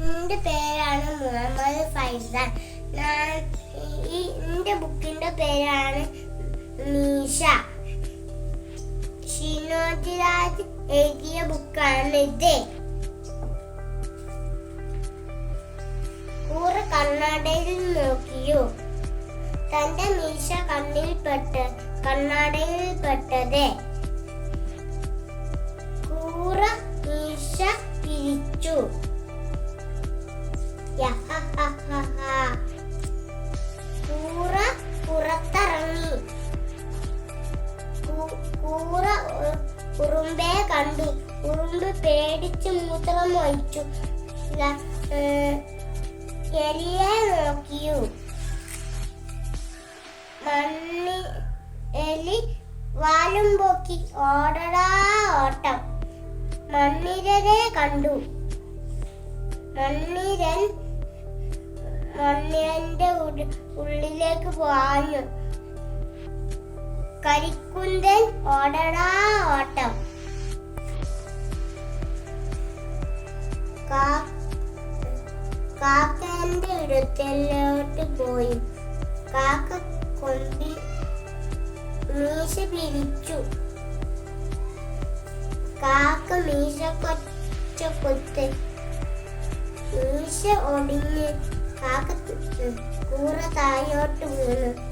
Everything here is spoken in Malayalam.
എന്റെ പേരാണ് മുഹമ്മദ് ഫൈസാൻ. ഞാൻ ഈ എന്റെ ബുക്കിന്റെ പേരാണ് മീശ. ഷിനോജ് രാജ് എഴുതിയ ബുക്കാണ് ഇത്. കൂറ് കണ്ണാടയിൽ നോക്കിയോ? തന്റെ മീശ കണ്ണിൽപ്പെട്ട് കണ്ണാടയിൽ പെട്ടത്. ഉറുമ്പെ കണ്ടു. ഉറുമ്പ് പേടിച്ച് മൂത്രം ഏ, എലിയെ നോക്കിയു. മണ്ണി എലി വാലും പൊക്കി ഓടടാ ഓട്ടം. മണ്ണിരനെ കണ്ടു. മണ്ണിരൻ മണ്ണിരന്റെ ഉള്ളിലേക്ക് പാഞ്ഞു. കരിക്കുന്തൻ ഓടടാ ഓട്ടം. കാക്കന്റെ ഇടത്തിലോട്ട് പോയി. കാക്ക കൊമ്പി മീശ പിരിച്ചു. കാക്ക മീശ കൊച്ച കൊത്ത്. മീശ ഒടിഞ്ഞ് കാക്ക കൂറ താഴോട്ട് വീണു.